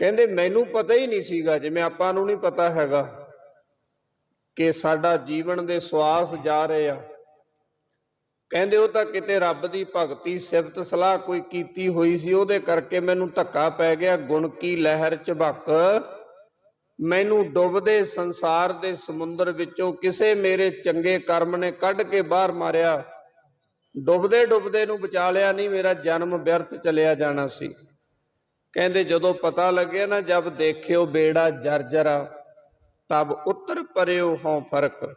ਕਹਿੰਦੇ, ਮੈਨੂੰ ਪਤਾ ਹੀ ਨਹੀਂ ਸੀਗਾ ਜਿਵੇਂ ਆਪਾਂ ਨੂੰ ਨਹੀਂ ਪਤਾ ਹੈਗਾ ਕਿ ਸਾਡਾ ਜੀਵਨ ਦੇ ਸਵਾਸ ਜਾ ਰਹੇ ਆ। ਕਹਿੰਦੇ, ਉਹ ਤਾਂ ਕਿਤੇ ਰੱਬ ਦੀ ਭਗਤੀ, ਸਿਫਤ ਸਲਾਹ ਕੋਈ ਕੀਤੀ ਹੋਈ ਸੀ, ਉਹਦੇ ਕਰਕੇ ਮੈਨੂੰ ਧੱਕਾ ਪੈ ਗਿਆ। ਗੁਣ ਕੀ ਲਹਿਰ ਝਬਕ ਮੈਨੂੰ ਡੁੱਬਦੇ ਸੰਸਾਰ ਦੇ ਸਮੁੰਦਰ ਵਿੱਚੋਂ ਕਿਸੇ ਮੇਰੇ ਚੰਗੇ ਕਰਮ ਨੇ ਕੱਢ ਕੇ ਬਾਹਰ ਮਾਰਿਆ। ਡੁੱਬਦੇ ਡੁੱਬਦੇ ਨੂੰ ਬਚਾ ਲਿਆ ਨਹੀਂ, ਮੇਰਾ ਜਨਮ ਵਿਅਰਥ ਚਲਿਆ ਜਾਣਾ ਸੀ। ਕਹਿੰਦੇ ਜਦੋਂ ਪਤਾ ਲੱਗਿਆ ਨਾ ਜਦ ਦੇਖਿਓ ਬੇੜਾ ਜਰਜਰਾ, ਤਬ ਉੱਤਰ ਪਰਿਓ ਹਉ ਫ਼ਰਕ।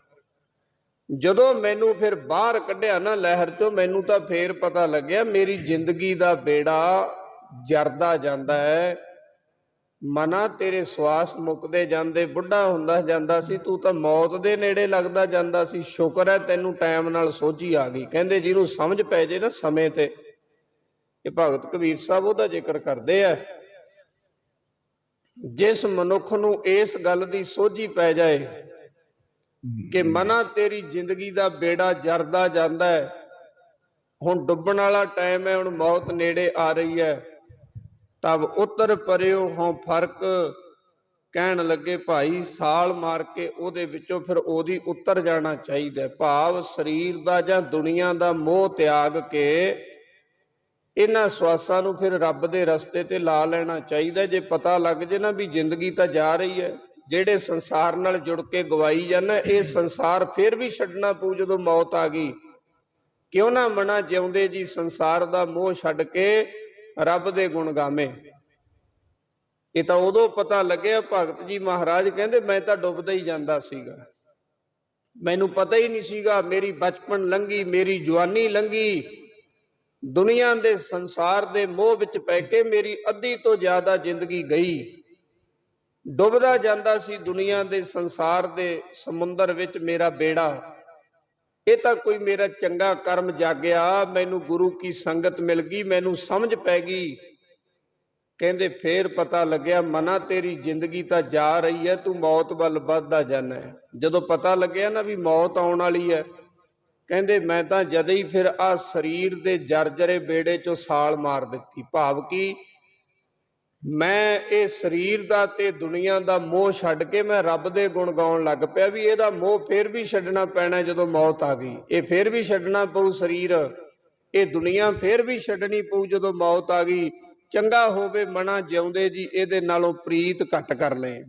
ਜਦੋਂ ਮੈਨੂੰ ਫਿਰ ਬਾਹਰ ਕੱਢਿਆ ਨਾ ਲਹਿਰ ਚੋਂ, ਮੈਨੂੰ ਤਾਂ ਫੇਰ ਪਤਾ ਲੱਗਿਆ, ਮੇਰੀ ਜ਼ਿੰਦਗੀ ਦਾ ਬੇੜਾ ਜਰਦਾ ਜਾਂਦਾ ਹੈ। ਮਨਾ ਤੇਰੇ ਸਵਾਸ ਮੁੱਕਦੇ ਜਾਂਦੇ, ਬੁੱਢਾ ਹੁੰਦਾ ਜਾਂਦਾ ਸੀ, ਤੂੰ ਤਾਂ ਮੌਤ ਦੇ ਨੇੜੇ ਲੱਗਦਾ ਜਾਂਦਾ ਸੀ। ਸ਼ੁਕਰ ਹੈ ਤੈਨੂੰ ਟਾਈਮ ਨਾਲ ਸੋਝੀ ਆ ਗਈ। ਕਹਿੰਦੇ ਜਿਹਨੂੰ ਸਮਝ ਪੈ ਜੇ ਨਾ ਸਮੇਂ ਤੇ ਇਹ ਭਗਤ ਕਬੀਰ ਸਾਹਿਬ ਉਹਦਾ ਜ਼ਿਕਰ ਕਰਦੇ ਆ। ਜਿਸ ਮਨੁੱਖ ਨੂੰ ਇਸ ਗੱਲ ਦੀ ਸੋਝੀ ਪੈ ਜਾਏ ਕਿ ਮਨਾ ਤੇਰੀ ਜ਼ਿੰਦਗੀ ਦਾ ਬੇੜਾ ਜਰਦਾ ਜਾਂਦਾ ਹੈ। ਹੁਣ ਡੁੱਬਣ ਵਾਲਾ ਟਾਈਮ ਹੈ, ਹੁਣ ਮੌਤ ਨੇੜੇ ਆ ਰਹੀ ਹੈ। ਤਬ ਉਤਰ ਪਰਿਓ ਹੋਂ ਫ਼ਰਕ, ਕਹਿਣ ਲੱਗੇ ਭਾਈ ਸਾਲ ਮਾਰ ਕੇ ਉਹਦੇ ਵਿੱਚੋਂ ਫਿਰ ਉਹਦੀ ਉੱਤਰ ਜਾਣਾ ਚਾਹੀਦਾ ਭਾਵ ਸਰੀਰ ਦਾ ਜਾਂ ਦੁਨੀਆ ਦਾ ਮੋਹ ਤਿਆਗ ਕੇ ਇਹਨਾਂ ਸਵਾਸਾਂ ਨੂੰ ਫਿਰ ਰੱਬ ਦੇ ਰਸਤੇ ਤੇ ਲਾ ਲੈਣਾ ਚਾਹੀਦਾ ਜੇ ਪਤਾ ਲੱਗ ਜੇ ਨਾ ਵੀ ਜ਼ਿੰਦਗੀ ਤਾਂ ਜਾ ਰਹੀ ਹੈ, ਜਿਹੜੇ ਸੰਸਾਰ ਨਾਲ ਜੁੜ ਕੇ ਗਵਾਈ ਜਾਂਦਾ, ਇਹ ਸੰਸਾਰ ਫਿਰ ਵੀ ਛੱਡਣਾ ਪਊ ਜਦੋਂ ਮੌਤ ਆ ਗਈ। ਕਿਉਂ ਨਾ ਮਨਾ ਜਿਉਂਦੇ ਜੀ ਸੰਸਾਰ ਦਾ ਮੋਹ ਛੱਡ ਕੇ ਰੱਬ ਦੇ ਗੁਣ ਗਾਵੇਂ। ਇਹ ਤਾਂ ਉਦੋਂ ਪਤਾ ਲੱਗਿਆ, ਭਗਤ ਜੀ ਮਹਾਰਾਜ ਕਹਿੰਦੇ, ਮੈਂ ਤਾਂ ਡੁੱਬਦਾ ਹੀ ਜਾਂਦਾ ਸੀਗਾ। ਮੈਨੂੰ ਪਤਾ ਹੀ ਨਹੀਂ ਸੀਗਾ, ਮੇਰੀ ਬਚਪਨ ਲੰਗੀ ਮੇਰੀ ਜਵਾਨੀ ਲੰਗੀ ਦੁਨੀਆ ਦੇ ਸੰਸਾਰ ਦੇ ਮੋਹ ਵਿੱਚ ਪੈ ਕੇ ਮੇਰੀ ਅੱਧੀ ਤੋਂ ਜ਼ਿਆਦਾ ਜ਼ਿੰਦਗੀ ਗਈ। ਡੁੱਬਦਾ ਜਾਂਦਾ ਸੀ ਦੁਨੀਆ ਦੇ ਸੰਸਾਰ ਦੇ ਸਮੁੰਦਰ ਵਿੱਚ ਮੇਰਾ ਬੇੜਾ। ਇਹ ਤਾਂ ਕੋਈ ਮੇਰਾ ਚੰਗਾ ਕਰਮ ਜਾਗਿਆ, ਮੈਨੂੰ ਗੁਰੂ ਕੀ ਸੰਗਤ ਮਿਲ ਗਈ, ਮੈਨੂੰ ਸਮਝ ਪੈ ਗਈ। ਕਹਿੰਦੇ, ਫੇਰ ਪਤਾ ਲੱਗਿਆ, ਮਨਾ ਤੇਰੀ ਜ਼ਿੰਦਗੀ ਤਾਂ ਜਾ ਰਹੀ ਹੈ, ਤੂੰ ਮੌਤ ਵੱਲ ਵੱਧਦਾ ਜਾਣਾ ਹੈ। ਜਦੋਂ ਪਤਾ ਲੱਗਿਆ ਨਾ ਵੀ ਮੌਤ ਆਉਣ ਵਾਲੀ ਹੈ ਕਹਿੰਦੇ, ਮੈਂ ਤਾਂ ਜਦ ਹੀ ਫਿਰ ਆ ਸਰੀਰ ਦੇ ਜਰਜਰੇ ਬੇੜੇ ਚੋਂ ਸਾਲ ਮਾਰ ਦਿੱਤੀ। ਭਾਵ ਕੀ ਮੈਂ ਇਹ ਸਰੀਰ ਦਾ ਤੇ ਦੁਨੀਆ ਦਾ ਮੋਹ ਛੱਡ ਕੇ ਮੈਂ ਰੱਬ ਦੇ ਗੁਣ ਗਾਉਣ ਲੱਗ ਪਿਆ ਵੀ ਇਹਦਾ ਮੋਹ ਫੇਰ ਵੀ ਛੱਡਣਾ ਪੈਣਾ ਜਦੋਂ ਮੌਤ ਆ ਗਈ। ਇਹ ਫੇਰ ਵੀ ਛੱਡਣਾ ਪਊ ਸਰੀਰ। ਇਹ ਦੁਨੀਆ ਫੇਰ ਵੀ ਛੱਡਣੀ ਪਊ ਜਦੋਂ ਮੌਤ ਆ ਗਈ। ਚੰਗਾ ਹੋਵੇ ਮਨਾ ਜਿਉਂਦੇ ਜੀ, ਇਹਦੇ ਨਾਲੋਂ ਪ੍ਰੀਤ ਘੱਟ ਕਰ ਲੈ